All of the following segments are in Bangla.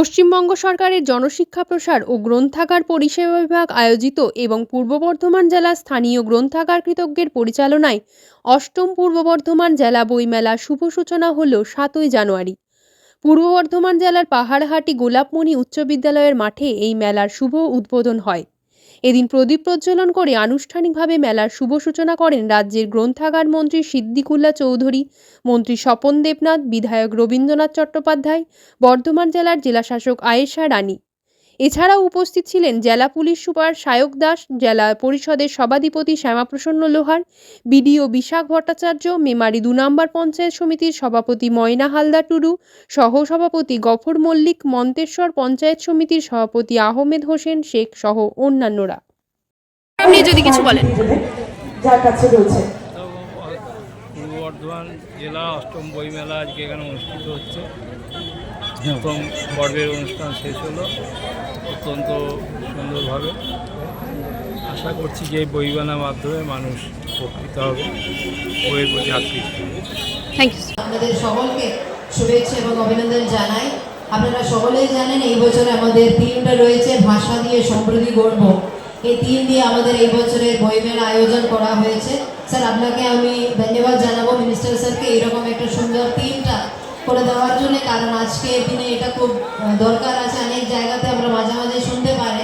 পশ্চিমবঙ্গ সরকারের জনশিক্ষা প্রসার ও গ্রন্থাগার পরিষেবা বিভাগ আয়োজিত এবং পূর্ব বর্ধমান জেলা স্থানীয় গ্রন্থাগার কৃতজ্ঞের পরিচালনায় অষ্টম পূর্ব বর্ধমান জেলা বইমেলা শুভ সূচনা হল সাতই জানুয়ারি। পূর্ব বর্ধমান জেলার পাহাড়হাটি গোলাপমণি উচ্চ বিদ্যালয়ের মাঠে এই মেলার শুভ উদ্বোধন হয়। এদিন প্রদীপ প্রজ্বলন করে আনুষ্ঠানিকভাবে মেলার শুভ সূচনা করেন রাজ্যের গ্রন্থাগার মন্ত্রী সিদ্দিকুল্লা চৌধুরী, মন্ত্রী স্বপন দেবনাথ, বিধায়ক রবীন্দ্রনাথ চট্টোপাধ্যায়, বর্ধমান জেলার জেলাশাসক আয়েশা রানী এছাড়াও উপস্থিত ছিলেন জেলা পুলিশ সুপার সায়ক দাস জেলা পরিষদের সভাধিপতি শ্যামাপ্রসন্ন লোহার বিডিও বিশাখ ভট্টাচার্য মেমারি দু নম্বর পঞ্চায়েত সমিতির সভাপতি ময়না হালদা টুডু সহ সভাপতি গফর মল্লিক মন্তেশ্বর পঞ্চায়েত সমিতির সভাপতি আহমেদ হোসেন শেখ সহ অন্যান্যরা। আপনি যদি কিছু বলেন। যার কাছে রয়েছে। তো পূর্ব বর্ধমান জেলা অষ্টম বইমেলা আজকে এখানে অনুষ্ঠিত হচ্ছে। প্রথম পর্বের অনুষ্ঠান শেষ হলো। অত্যন্ত সুন্দরভাবে। আশা করছি যে এই বইমেলার মাধ্যমে মানুষ উপকৃত হবে। বইয়ের প্রতি আকৃষ্ট হবে। থ্যাংক ইউ আপনাদের সকলকে শুভেচ্ছা এবং অভিনন্দন জানাই। আপনারা সকলেই জানেন এই বছর আমাদের থিমটা রয়েছে ভাষা দিয়ে সমৃদ্ধি গড়ব। এই থিম দিয়ে আমাদের এই বছরের বইমেলা আয়োজন করা হয়েছে। স্যার আপনাকে আমি ধন্যবাদ জানাব। মিনিস্টার স্যারকে এরকম একটা সুন্দর থিমটা করে দেওয়ার জন্য, কারণ আজকে দিনে এটা খুব দরকার আছে। অনেক জায়গাতে আমরা মাঝে মাঝে শুনতে পারে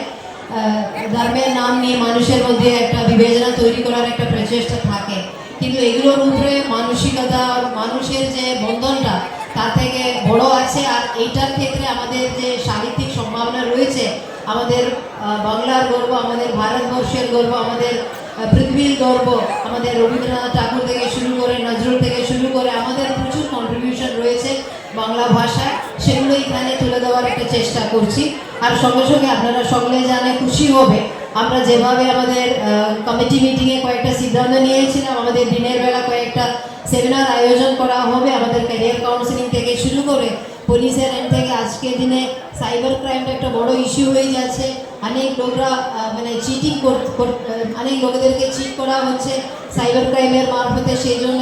ধর্মের নাম নিয়ে মানুষের মধ্যে একটা বিবেচনা তৈরি করার একটা প্রচেষ্টা থাকে। কিন্তু এগুলোর উপরে মানসিকতা, মানুষের যে বন্ধনটা, তার থেকে বড় আছে। আর এইটার ক্ষেত্রে আমাদের যে সাহিত্যিক সম্ভাবনা রয়েছে, আমাদের বাংলার গর্ব, আমাদের ভারতবর্ষের গর্ব, আমাদের পৃথিবীর গর্ব, আমাদের রবীন্দ্রনাথ ঠাকুর দেওয়ার একটা চেষ্টা করছি। আর সঙ্গে সঙ্গে আপনারা সকলে জানে খুশি হবে। আমরা যেভাবে আমাদের কমিটি মিটিংয়ে কয়েকটা সিদ্ধান্ত নিয়েছিলাম, আমাদের দিনের বেলা কয়েকটা সেমিনার আয়োজন করা হবে, আমাদের ক্যারিয়ার কাউন্সিলিং থেকে শুরু করে পুলিশের এন্ড থেকে আজকের দিনে সাইবার ক্রাইমটা একটা বড় ইস্যু হয়ে যাচ্ছে। অনেক লোকরা মানে চিটিং অনেক লোকেদেরকে চিট করা হচ্ছে সাইবার ক্রাইমের মারফতে। সেই জন্য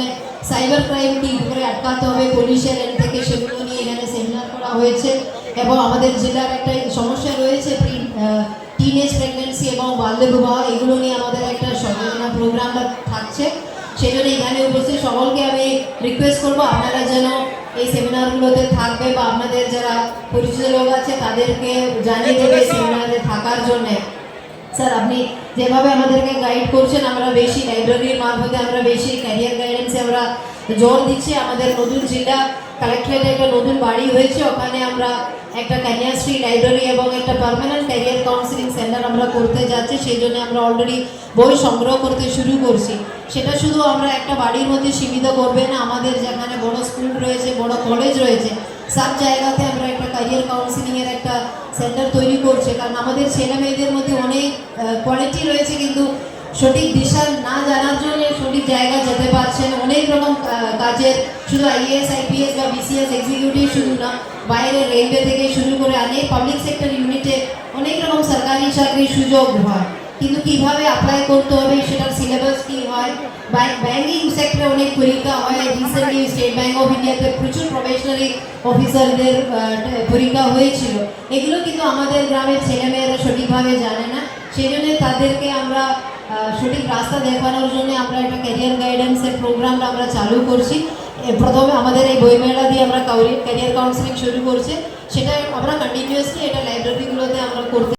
সাইবার ক্রাইম কি করে আটকাতে হবে। পুলিশের এন্ড থেকে সেগুলো নিয়ে এখানে সেমিনার করা হয়েছে। এবং আমাদের জেলার একটা সমস্যা রয়েছে টিনেজ প্রেগনেন্সি এবং বাল্য বিবাহ এগুলো নিয়ে আমাদের একটা সচেতনা প্রোগ্রাম থাকছে। সেই জন্য এখানে উপস্থিত সকলকে আমি রিকোয়েস্ট করব, আপনারা যেন এই সেমিনারগুলোতে থাকবে বা আপনাদের যারা পরিচিত লোক আছে, তাদেরকে জানিয়ে দেবে সেমিনারে থাকার জন্যে। স্যার, আপনি যেভাবে আমাদেরকে গাইড করছেন, আমরা বেশি লাইব্রেরির মারফতে আমরা বেশি ক্যারিয়ার গাইডেন্সে আমরা জোর দিচ্ছি আমাদের নতুন জেলা কালেক্টরেটে একটা নতুন বাড়ি হয়েছে। ওখানে আমরা একটা কন্যাশ্রী লাইব্রেরি এবং একটা পার্মানেন্ট ক্যারিয়ার কাউন্সিলিং সেন্টার আমরা করতে যাচ্ছি। সেই জন্য আমরা অলরেডি বই সংগ্রহ করতে শুরু করছি। সেটা শুধু আমরা একটা বাড়ির মধ্যে সীমিত করবে না, আমাদের যেখানে বড় স্কুল রয়েছে, বড় কলেজ রয়েছে, সব জায়গাতে আমরা একটা ক্যারিয়ার কাউন্সিলিংয়ের একটা সেন্টার তৈরি করছে। কারণ আমাদের ছেলে মেয়েদের মধ্যে অনেক কোয়ালিটি রয়েছে, কিন্তু সঠিক দিশা না জানার জন্য সঠিক জায়গা যেতে পারছেন। অনেক রকম কাজের, শুধু আইএএস আইপিএস বা বিসিএস এক্সিকিউটিভ শুধু না, বাইরে রেলওয়ে থেকে শুরু করে অনেক পাবলিক সেক্টর ইউনিটে অনেক রকম সরকারি চাকরির সুযোগ হয়। কিন্তু কীভাবে অ্যাপ্লাই করতে হবে সেটার সিলেবাস কি হয়? ব্যাঙ্কিং সেক্টরে অনেক পরীক্ষা হয়। রিসেন্টলি স্টেট ব্যাঙ্ক অফ ইন্ডিয়াতে প্রচুর প্রফেশনালি অফিসারদের পরীক্ষা হয়েছিল। এগুলো কিন্তু আমাদের গ্রামের ছেলেমেয়েরা সঠিকভাবে জানে না। সেই জন্য তাদেরকে আমরা সঠিক রাস্তা দেখানোর জন্য আমরা একটা ক্যারিয়ার গাইডেন্সের প্রোগ্রামটা আমরা চালু করছি। প্রথমে আমাদের এই বইমেলা দিয়ে আমরা ক্যারিয়ার কাউন্সিলিং শুরু করছি। সেটা আমরা কন্টিনিউয়াসলি এটা লাইব্রেরিগুলোতে আমরা করতে